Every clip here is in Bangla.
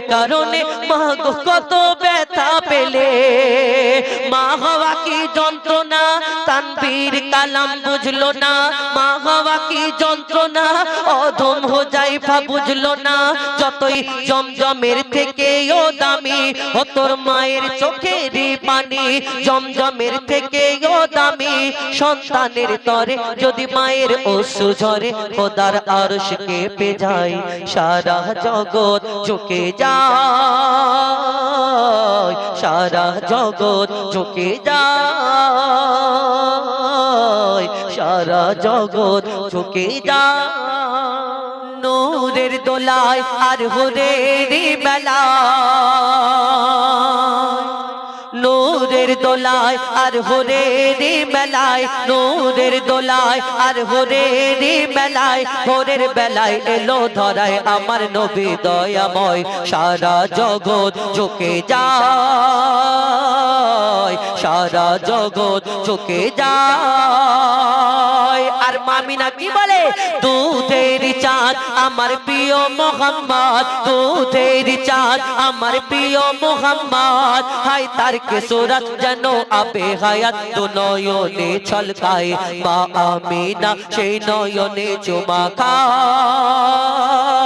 কারণে মা কত ব্যথা পেলে। মা হওয়া কি তানবীর কালাম বুঝলো না। মা হওয়া কি যন্ত্রণা? অধম হো যাইফা বুঝলো না। যতই জমজমের থেকে ও দামি ও তোর মায়ের চোখের পানি। জমজমের থেকে ও দামি সন্তানের তরে যদি মায়ের অশ্রু ঝরে, খোদার আরশ কেঁপে যায়, সারা জগৎ ঝুঁকে যায়, সারা জগৎ ঝুঁকে যায়। সারা জগৎ ঝুঁকে যায় নূরের দোলায় আর হুরের বেলা নূরের দোলায় আর হোরের বেলায়। নূরের দোলায় আর হোরের বেলায়। ভোরের বেলায় এলো ধরায় আমার নবী দয়াময়। সারা জগৎ চোখে যায় সারা জগৎ চোখে যায়। আর মামিনা কি বলে? দুধের চাঁদ আমার প্রিয় মোহাম্মদ, দুধের চাঁদ আমার প্রিয় মোহাম্মদ। হাই তার কে সুরত যেন আবে হায়াত দু নয়নে ছলকায় মা আমিনা সেই নয়নে চুমা খায়।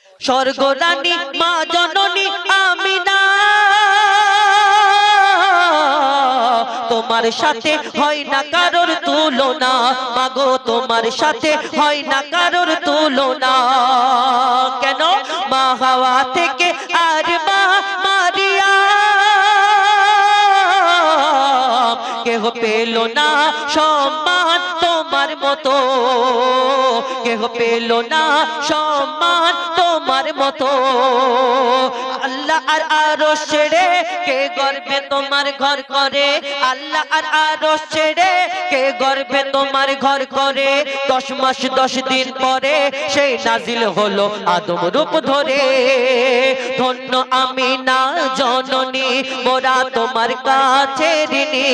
স্বর্গ রানী মা জননী আমিনা। তোমার সাথে হয় না কারোর তুলনা। মাগো তোমার সাথে হয় না কারোর তুলনা। কেন? মা হাওয়া থেকে আর মা মারিয়া। কেহ পেল না সম্মান তোমার মতো। কেহ পেল না সম্মান তোমার মতো আর আরও ছেড়ে কে গর্বে তোমার ঘর করে? আল্লাহ আর আরও ছেড়ে কে গর্বে তোমার ঘর করে? দশ মাস, দশ দিন পরে সেই নাজিল হলো আদম রূপ ধরে। ধন্য আমি না জননী, মোরা তোমার কাছে ঋণী।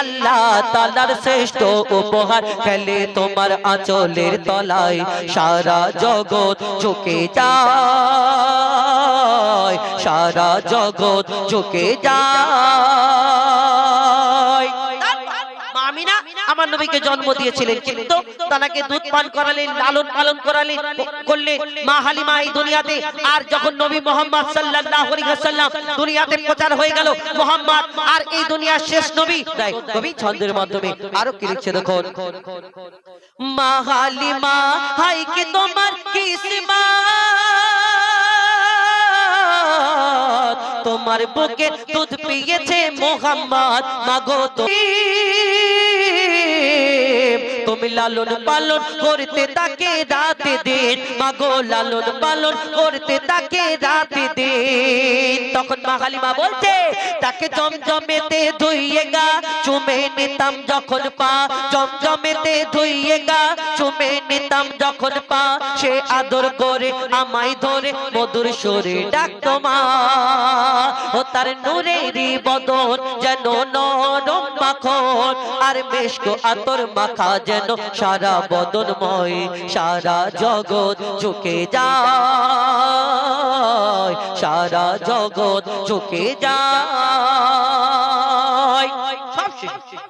আল্লাহ তালার শ্রেষ্ঠ উপহার খেলে তোমার আঁচলের তলায় সারা জগৎ ঝুঁকে যায়। সারা জগৎ চোখে যায়। মামিনা, আমার নবীকে জন্ম দিয়েছিলেন, কিন্তু তাকে দুধ পান করালেন, লালন পালন করালেন করলে মা হালিমা এই দুনিয়াতে। আর যখন নবী মোহাম্মদ সাল্লাল্লাহু আলাইহি ওয়াসাল্লাম দুনিয়াতে প্রচার হয়ে গেল, মোহাম্মদ, আর এই দুনিয়ার শেষ নবী, তাই কবি ছন্দের মাধ্যমে আরও কি লিখছে দেখুন? মা হালিমা হাই কি তোমার কিসমত? তোমার বুকে দুধ পিয়েছে মোহাম্মদ। মাগো তো তুমি লালন পালন করতে তাকে রাতে দিন। মাগো লালন পালন করতে তাকে রাতে দিন। তখন মা হালিমা বলছে, তাকে জমজমেতে ধুইয়ে গা, চুমে নিতাম যখন পা, জমজমেতে ধুইয়ে গা, চুমে নিতাম যখন পা, সে আদর করে আমায় ধরে মধুর সুরে ডাকতো মা। ও তার নূরেরই বদন যেন নরম মাখন, আর মেশকো আতর মাখা যেন সারা বদনময়, সারা জগৎ ঝুঁকে যায়। সারা জগৎ ঝুঁকে যায়।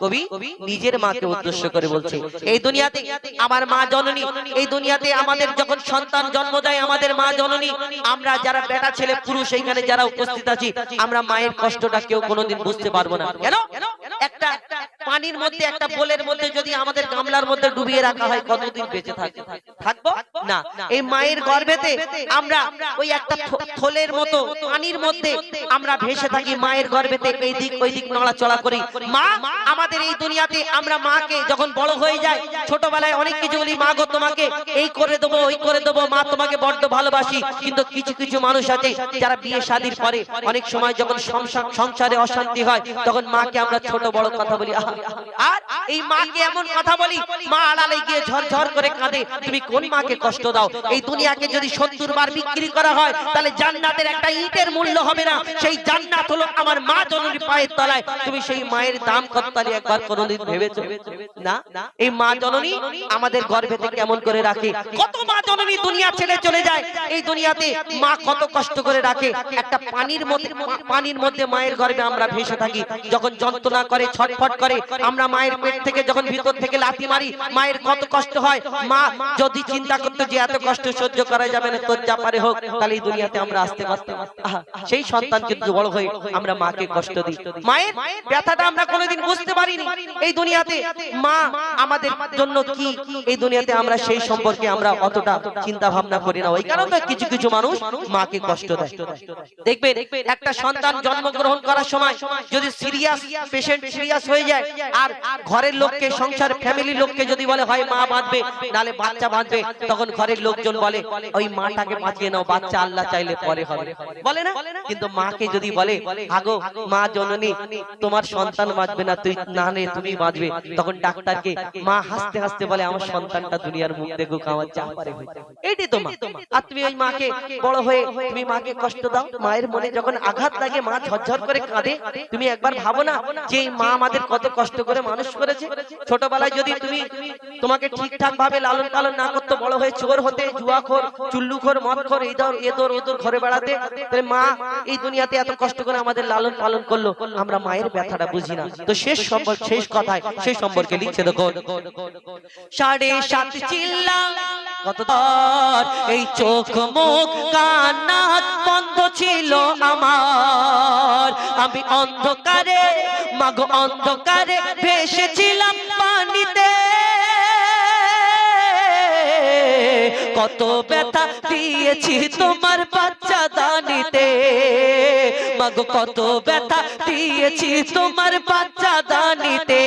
কবি নিজের মাকে উদ্দেশ্য করে বলছে এই দুনিয়াতে আমার মা জননী এই দুনিয়াতে আমাদের যখন সন্তান জন্ম দেয় আমাদের মা জননী আমরা যারা বেটা ছেলে পুরুষ এইখানে যারা উপস্থিত আছি আমরা মায়ের কষ্টটা কেউ কোনোদিন বুঝতে পারব না। কেন? একটা পানির মধ্যে একটা বোলের মধ্যে যদি আমাদের গামলার মধ্যে ডুবিয়ে রাখা হয় কতদিন বেঁচে থাকবে? থাকব? না এই মায়ের গর্ভেতে আমরা ওই একটা থলের মতো পানির মধ্যে আমরা ভেসে থাকি মায়ের গর্ভেতে এই দিক ওই দিক নড়াচড়া করি। মা আমাদের এই দুনিয়াতে আমরা মাকে যখন বড় হয়ে যায় ছোটবেলায় অনেক কিছু বলি মা গো তোমাকে এই করে দেবো ওই করে দেবো মা তোমাকে বড্ড ভালোবাসি। কিন্তু কিছু কিছু মানুষ আছে যারা বিয়ে শাদীর পরে অনেক সময় যখন সংসার- সংসারে অশান্তি হয় তখন মাকে আমরা ছোট বড় কথা বলি আহা, আর এই মাকে এমন কথা বলি, মা আড়ালে গিয়ে ঝরঝর করে কাঁদে। তুমি কোন মাকে কষ্ট দাও? এই দুনিয়াকে যদি সত্তর বার বিক্রি করা হয়, তাহলে জান্নাতের একটা ইটের মূল্য হবে না। সেই জান্নাত হলো আমার মা জননীর পায়ের তলায়। তুমি সেই মায়ের দাম একবার ভেবেছো? না? এই মা জননী আমাদের কেমন করে রাখে? কত মা জননী দুনিয়া ছেড়ে চলে যায়। এই দুনিয়াতে মা কত কষ্ট করে রাখে। একটা পানির মধ্যে পানির মধ্যে মায়ের গর্ভে আমরা ভেসে থাকি। যখন যন্ত্রণা করে, ছটফট করে আমরা মায়ের পেট থেকে যখন ভিতর থেকে লাথি মারি, মায়ের কত কষ্ট হয়। মা যদি চিন্তা করতো যে এত কষ্ট সহ্য করা যাবে না, তোর যা পারে হোক, তাহলে এই দুনিয়াতে আমরা আসতে পারতাম। সেই সন্তান কিন্তু বড় হয়ে আমরা মাকে কষ্ট দিই। মায়ের ব্যথাটা আমরা কোনোদিন বুঝতে পারিনি। এই দুনিয়াতে মা আমাদের জন্য কি? এই দুনিয়াতে আমরা সেই সম্পর্কে আমরা অতটা চিন্তা ভাবনা করি না। ওই কারণে কিছু কিছু মানুষ মাকে কষ্ট দেয়। দেখবেন, একটা সন্তান জন্মগ্রহণ করার সময় যদি সিরিয়াস পেশেন্ট সিরিয়াস হয়ে যায় আর ঘরের লোককে সংসার ফ্যামিলি লোককে যদি বলে হয় মা বাঁধবে নালে বাচ্চা বাঁধবে তখন ঘরের লোকজন বলে ওই মাটাকে বাঁচিয়ে নাও বাচ্চা আল্লাহ চাইলে পরে হবে। বলে না? কিন্তু মাকে যদি বলে আগো মা জননী তোমার সন্তান বাঁচবে না তুই না নে তুমি বাঁচবে। তখন ডাক্তারকে মা হাসতে হাসতে বলে আমার সন্তানটা দুনিয়ার মুখ দেখুক আমার যা পারে এইটি তো মা। আর তুমি ওই মাকে বড় হয়ে তুমি মাকে কষ্ট দাও মায়ের মনে যখন আঘাত লাগে মা ঝরঝর করে কাঁদে তুমি একবার ভাবো না যে মা আমাদের কত কষ্ট করে মানুষ করেছে। ছোটবেলায় যদি তুমি তোমাকে ঠিকঠাক ভাবে লালন পালন না করতে বড় হয়ে চোর হতে, জুয়াখোর, চুল্লুখোর, মদখোর এইদর এদর ওদর ঘরে বেড়াতে মা এই দুনিয়াতে এত কষ্ট করে আমাদের লালন পালন করল, আমরা মায়ের ব্যথাটা বুঝি না। তো শেষ সম্পর্ক শেষ কথায় সেই সম্পর্কে লিখছে দেখো। সাড়ে সাত চিল্লা, কত এই চোখ মুখ কান বন্ধ ছিল আমার। আমি অন্ধকারে, মাগো অন্ধকারে ভেসেছিলাম পানিতে। কত ব্যথা দিয়েছি তোমার বাচ্চা দানিতে। মাগো, কত ব্যথা দিয়েছি তোমার বাচ্চা দানিতে।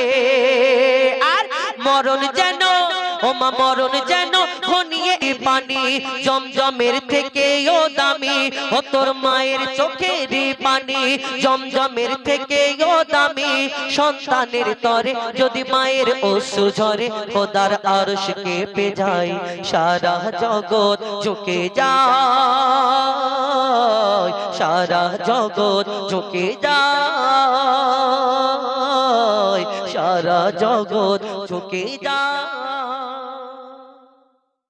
আর মরণ যেন, ওমা, মরণ যেন ঘনিয়ে পানি জমজমের থেকে ও দামি ও তোর মায়ের চোখের পানি জমজমের থেকে ও দামি। সন্তানের তরে যদি মায়ের অশ্রু ঝরে, খোদার আরশ কেঁপে যায়, সারা জগৎ ঝুঁকে যায়, সারা জগৎ ঝুঁকে যায়, সারা জগৎ ঝুঁকে যায়।